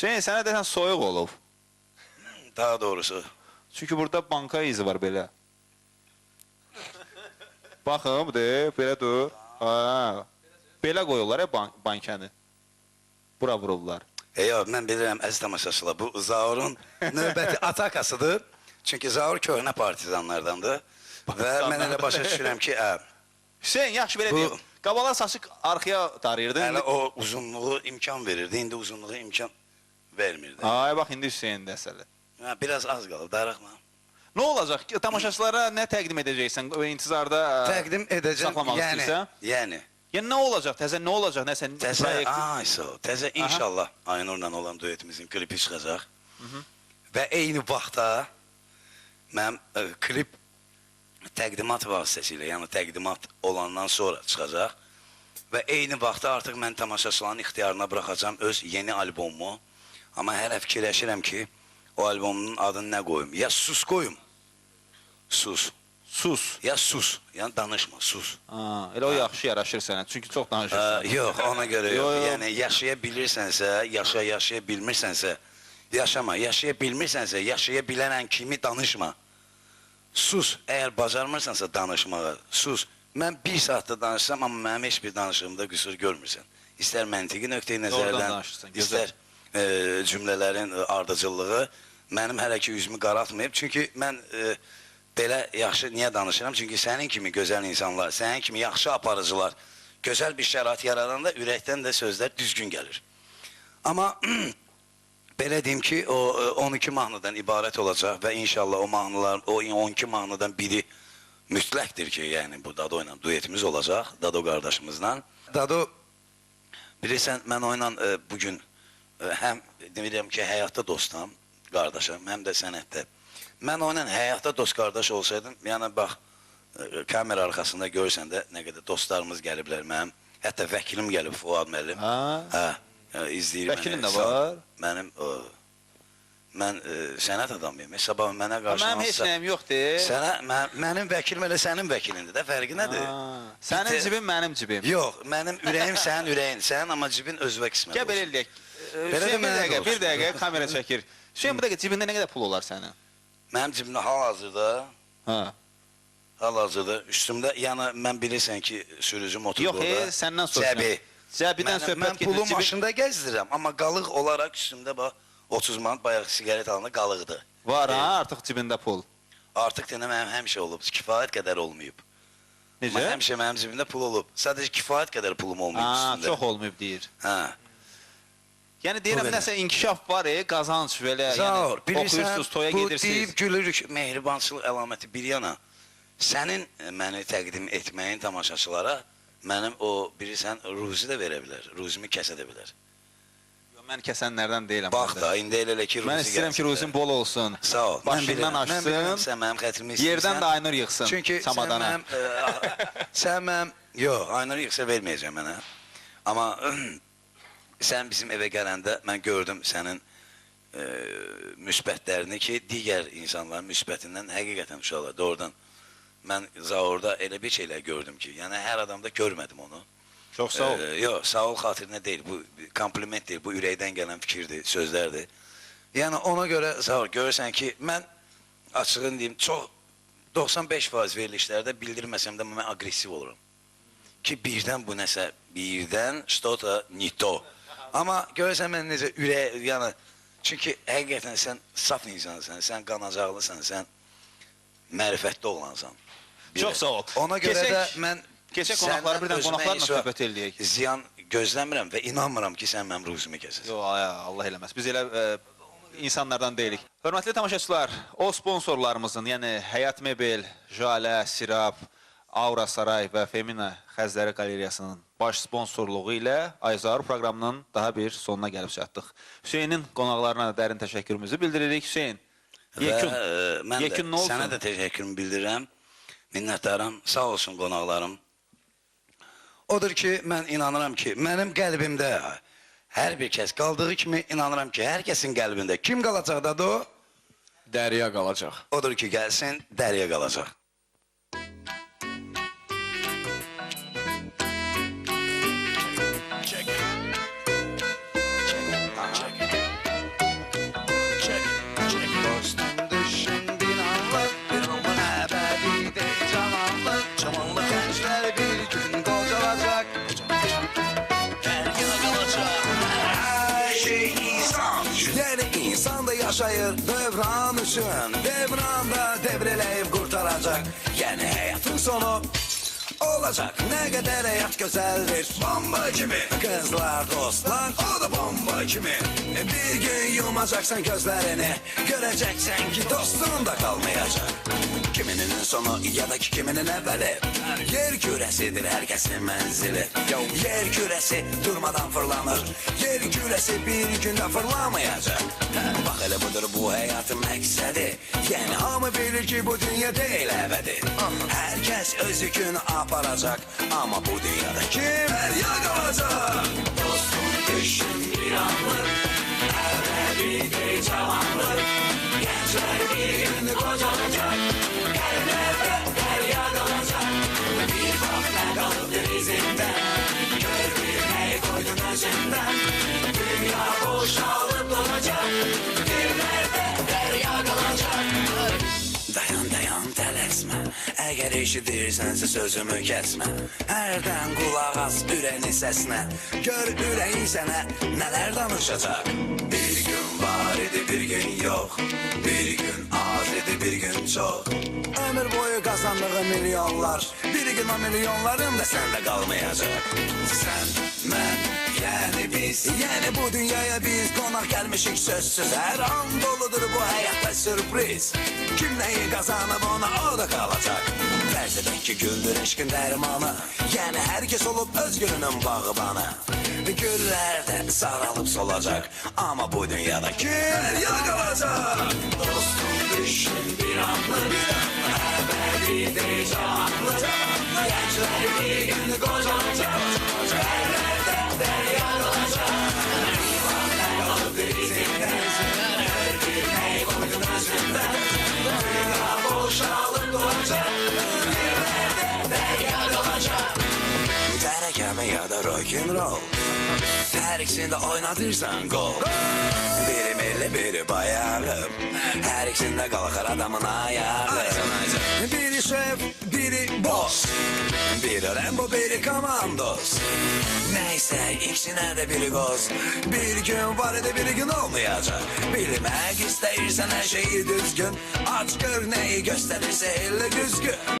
Hüseyin sənə desən soyuq olub. Daha doğrusu. Çünki burada banka izi var belə. Baxın, de, belə dur. Ha. Belə qoyurlar ya bank bankəni. Bura vururlar. E ya mən bilirəm əziz tamaşaçılar bu Zaurun növbəti atakasıdır. Çünki Zaur köhnə partizanlardandır. Və mən elə başa düşürəm ki, ə, Hüseyin yaxşı belə deyim. Qabala saçı arxaya darıyırdın. hələ o uzunluğu imkan verirdi, indi uzunluğu imkan vermirdi. Ay bax indi Hüseyin dəsələ. Ha, biraz az qalıb, darıxma. Nə olacaq? Tamaşaçılara nə təqdim edəcəksən? İntizarda ə, Təqdim edəcəm. saxlamaq yəni, istəyirsən? yəni. Yəni nə olacaq? Təzə nə olacaq? Nəsə Təzə, proyekt- ay sağ ol. Təzə inşallah Aynurla olan duetimizin klipi çıxacaq. Və eyni vaxtda mənim ə, klip təqdimat vasitəsilə, yəni təqdimat olandan sonra çıxacaq. Və eyni vaxtda artıq mən tamaşaçıların ixtiyarına buraxacağam öz yeni albomumu. Amma hələ fikirləşirəm ki, o albomun adını nə qoyum? Ya sus qoyum. Sus. sus. Ya sus. Yəni danışma, sus. Ha, elə o yaxşı yaraşır sənə. Çünki çox danışırsan. Ə, yox, ona görə yox. Yo, yo. Yəni yaşaya bilirsənsə, yaşa, yaşaya bilmirsənsə, yaşama. Yaşaya bilmirsənsə, yaşaya bilənən kimi danışma. Sus. Əgər bacarmırsansa danışmağa, sus. Mən bir saatda danışsam, amma mənim heç bir danışığımda qüsur görmürsən. İstər məntiqi nöqteyi nəzərdən, danışırsan, gözəl. E, cümlələrin e, ardıcıllığı mənim hələ ki üzümü qaraltmayıb. Çünki mən e, belə yaxşı niyə danışıram? Çünki sənin kimi gözəl insanlar, sənin kimi yaxşı aparıcılar gözəl bir şərait yaradanda ürəkdən də sözlər düzgün gəlir. Amma belə deyim ki, o e, 12 mahnıdan ibarət olacaq və inşallah o mahnılar, o 12 mahnıdan biri mütləqdir ki, yəni bu Dado ilə duetimiz olacaq, Dado qardaşımızla. Dado bilirsən mən o ilə e, bu e, həm deyirəm ki, həyatda dostam, qardaşım, həm də sənətdə. Mən o ilə həyatda dost qardaş olsaydım, yəni bax e, kamera arxasında görsən də nə qədər dostlarımız gəliblər mənim. Hətta vəkilim gəlib Fuad müəllim. Hə, hə, izləyir Vəkilin məni. də Sağ- var? Mənim o mən e, sənət adamıyam. Sabah mənə qarşı Mənim heç hansısa- nəyim yoxdur. Sənə mən, mənim vəkilim elə sənin vəkilindir də. Fərqi nədir? Ha, Sənin Bir te- cibin mənim cibim. Yox, mənim ürəyim sənin ürəyin. Sənin amma cibin özvə qismət. Gəl belə olsun. eləyək. Belə də bir mənə dəqiqə, də bir olsun. dəqiqə kamera çəkir. Hüseyin bu dəqiqə cibində nə qədər pul olar sənin? Mənim cibimdə hal-hazırda Ha. hal-hazırda üstümdə yəni mən bilirsən ki, sürücü motor Yox, e, səndən soruşuram. Cəbi. Cəbidən Mən, söhbət mən gedir, pulu cibi- maşında gəzdirirəm, amma qalıq olaraq üstümdə bax 30 manat bayaq siqaret alanda qalıqdır. Var ha, artıq cibində pul. Artıq denə mənim həmişə olub, kifayət qədər olmayıb. Necə? həmişə mənim cibimdə pul olub. Sadəcə kifayət qədər pulum olmayıb Ha, üstündə. çox olmayıb deyir. Hə. Yəni deyirəm Bu nəsə inkişaf var, e, qazanc belə, yəni oxuyursunuz, toya bu gedirsiniz. deyib gülürük mehribançılıq əlaməti bir yana. Sənin e, məni təqdim etməyin tamaşaçılara mənim o bilirsən ruzi də verə bilər. Ruzimi kəsə də bilər. Mən kəsənlərdən deyiləm. Bax da indi elə elə ki ruzi Mən istəyirəm ki, ruzin bol olsun. Sağ ol. Başından bilirəm, mən bilirəm, açsın. sən mənim xətrimi istəyirsən. Yerdən də aynur yığsın Çünki sən çamadana. mənim e, sən mənim yox, aynur yığsa verməyəcəm mənə. Amma sən bizim evə gələndə mən gördüm sənin e, müsbətlərini ki, digər insanların müsbətindən həqiqətən uşaqlar doğrudan mən Zaurda elə bir şeylər gördüm ki, yəni hər adamda görmədim onu. Çox sağ ol. Ee, yox, sağ ol xatirinə deyil. Bu bir kompliment deyil. Bu ürəkdən gələn fikirdir, sözlərdir. Yəni ona görə sağ ol. Görürsən ki, mən açığın deyim, çox 95% verilişlərdə bildirməsəm də mən aqressiv oluram. Ki birdən bu nəsə, birdən что-то не то. Amma görürsən mən necə ürək, yəni çünki həqiqətən sən saf insansan, sən qanacaqlısan, sən mərifətli oğlansan. Çox sağ ol. Ona görə Keçək- də mən keçək qonaqları birdən qonaqlarla söhbət eləyək. Ziyan gözləmirəm və inanmıram ki, sən mənim ruzimi kəsəsən. Yox, Allah eləməz. Biz elə e, insanlardan deyilik. Hörmətli tamaşaçılar, o sponsorlarımızın, yəni Həyat Mebel, Jale, Sirab, Aura Saray və Femina Xəzləri Qalereyasının baş sponsorluğu ilə Ayzar proqramının daha bir sonuna gəlib çatdıq. Hüseynin qonaqlarına dərin təşəkkürümüzü bildiririk. Hüseyn, yekun, Və, e, mən yekun də nə olsun? sənə də təşəkkürümü bildirirəm. Minnətdaram. Sağ olsun qonaqlarım. Odur ki, mən inanıram ki, mənim qəlbimdə hər bir kəs qaldığı kimi inanıram ki, hər kəsin qəlbində kim qalacaq da o? Dərya qalacaq. Odur ki, gəlsin, dəriyə qalacaq. Devran üçün Devranda devreleyip kurtaracak. Yani hayatın sonu olacak. Ne kadar hayat güzeldir. Bomba gibi. Kızlar dostlar o da bomba gibi. Bir gün yumacaksan gözlerini Göreceksen ki dostun da kalmayacak Kiminin sonu ya da ki kiminin evveli? Yer küresidir herkesin menzili. Yer küresi durmadan fırlanır. Yer küresi bir günde fırlamayacak. Bak hele budur bu hayatın məqsədi. Yəni hamı bilir ki bu dünya değil ebedi Herkes öz yükünü aparacak Ama bu dünyada kim ya kalacak Dostum düşün bir anlık Ebedi değil cavanlık Gençler bir gün kocalayacak Əgər eşidirsənsə sözümü kəsmə Hərdən qulaq as ürəyin səsinə Gör ürəyin sənə nələr danışacaq Bir gün var idi bir gün yox Bir gün az idi bir gün çox Ömür boyu kazandığı milyonlar Bir gün o milyonların da sende kalmayacak. Sen, ben, yani biz Yani bu dünyaya biz konak gelmişik sözsüz. Her an doludur bu hayatta sürpriz. Kim neyi kazanıp ona o da kalacak Farz edin ki güldür eşkin dermanı. Yani herkes olup özgürünün bağıbanı Güller de saralıp solacak. Ama bu dünyada kim ya kalacak Dostum düşün bir anlık Ebedi değil canlı Gençler bir gün kocalayacak Yerlerde derya kalacak Bir bak ya da rock'n'roll. Her ikisinde oynatırsan gol Biri milli biri bayağı. Her ikisinde kalkar adamın ayağı Biri şef biri boss. Biri Rambo biri komandos Neyse ikisine de biri goz Bir gün var idi bir gün olmayacak. Bilmek istersen her şeyi düzgün. Aç gör neyi gösterirse elle düzgün